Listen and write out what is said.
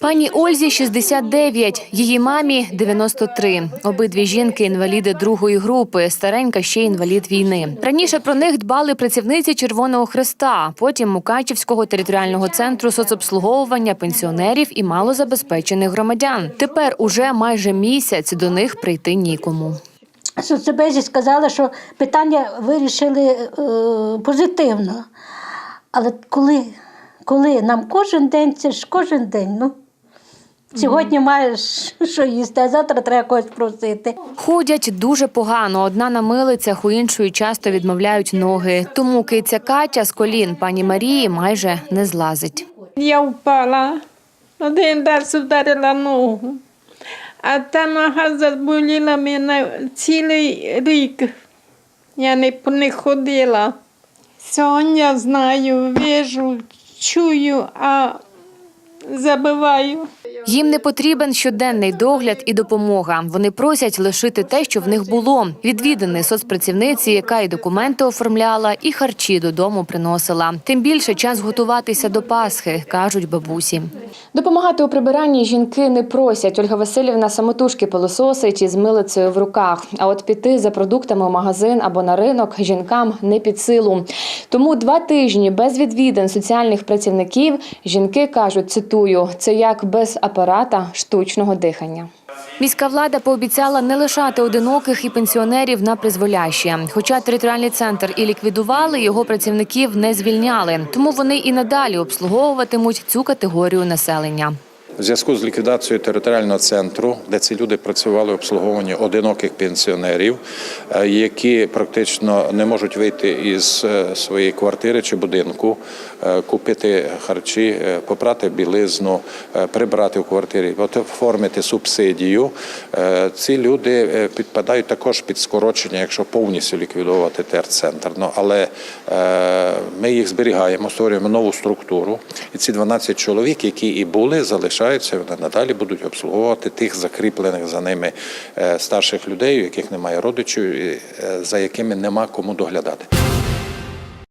Пані Ользі 69, її мамі 93. Обидві жінки інваліди другої групи. Старенька ще інвалід війни. Раніше про них дбали працівниці Червоного Хреста, потім Мукачівського територіального центру соцобслуговування пенсіонерів і малозабезпечених громадян. Тепер уже майже місяць до них прийти нікому. соцбезі сказали, що питання вирішили е, позитивно. Але коли, коли нам кожен день, це ж кожен день. Ну, сьогодні маєш що їсти, а завтра треба когось просити. Ходять дуже погано. Одна на милицях, у іншої часто відмовляють ноги. Тому киця Катя з колін пані Марії майже не злазить. Я впала, один раз вдарила ногу, а та нога заболіла мене цілий рік. Я не, не ходила. Сьогодні я знаю, вижу, чую, а забиваю. Їм не потрібен щоденний догляд і допомога. Вони просять лишити те, що в них було. Відвідини соцпрацівниці, яка і документи оформляла, і харчі додому приносила. Тим більше час готуватися до Пасхи, кажуть бабусі. Допомагати у прибиранні жінки не просять. Ольга Васильівна самотужки пилососить із милицею в руках. А от піти за продуктами у магазин або на ринок жінкам не під силу. Тому два тижні без відвідин соціальних працівників жінки кажуть, цитую, це як без апарата штучного дихання. Міська влада пообіцяла не лишати одиноких і пенсіонерів на призволяще. Хоча територіальний центр і ліквідували, його працівників не звільняли. Тому вони і надалі обслуговуватимуть цю категорію населення. В зв'язку з ліквідацією територіального центру, де ці люди працювали обслуговування одиноких пенсіонерів, е, які практично не можуть вийти із е, своєї квартири чи будинку, е, купити харчі, попрати білизну, прибрати в квартирі, оформити субсидію. Ці люди підпадають також під скорочення, якщо повністю ліквідувати терцентр. Ну, але ми їх зберігаємо, створюємо нову структуру, і ці 12 чоловік, які і були, залишаються, вони надалі будуть обслуговувати тих закріплених за ними е, старших людей, у яких немає родичів, е, за якими нема кому доглядати.